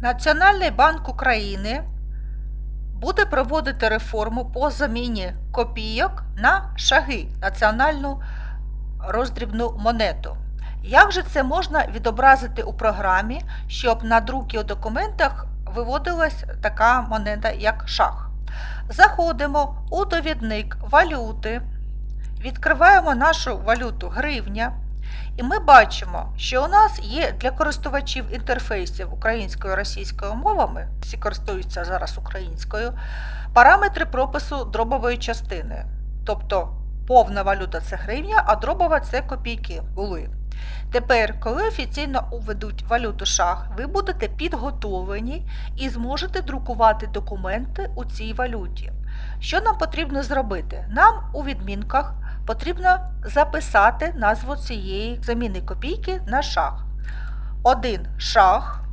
Національний банк України буде проводити реформу по заміні копійок на шаги національну роздрібну монету. Як же це можна відобразити у програмі, щоб на друки у документах виводилась така монета, як шах? Заходимо у довідник валюти, відкриваємо нашу валюту гривня, і ми бачимо, що у нас є для користувачів інтерфейсів українською російською мовами, всі користуються зараз українською, параметри пропису дробової частини. Тобто повна валюта це гривня, а дробова це копійки були. Тепер, коли офіційно уведуть валюту шах, ви будете підготовлені і зможете друкувати документи у цій валюті. Що нам потрібно зробити? Нам у відмінках потрібно записати назву цієї заміни копійки на шах. Один шах,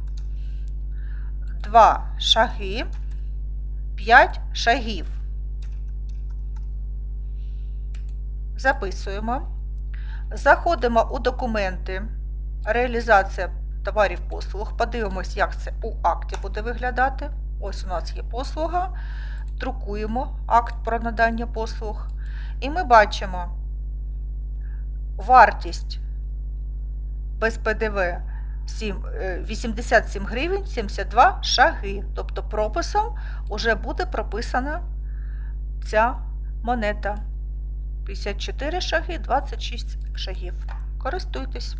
два шаги, п'ять шагів. Записуємо. Заходимо у документи реалізація товарів послуг. Подивимось, як це у акті буде виглядати. Ось у нас є послуга. Друкуємо акт про надання послуг. І ми бачимо вартість без ПДВ сім- е, 87 гривень 72 шаги. Тобто прописом вже буде прописана ця монета. 54 шаги, 26 шагів. Користуйтесь.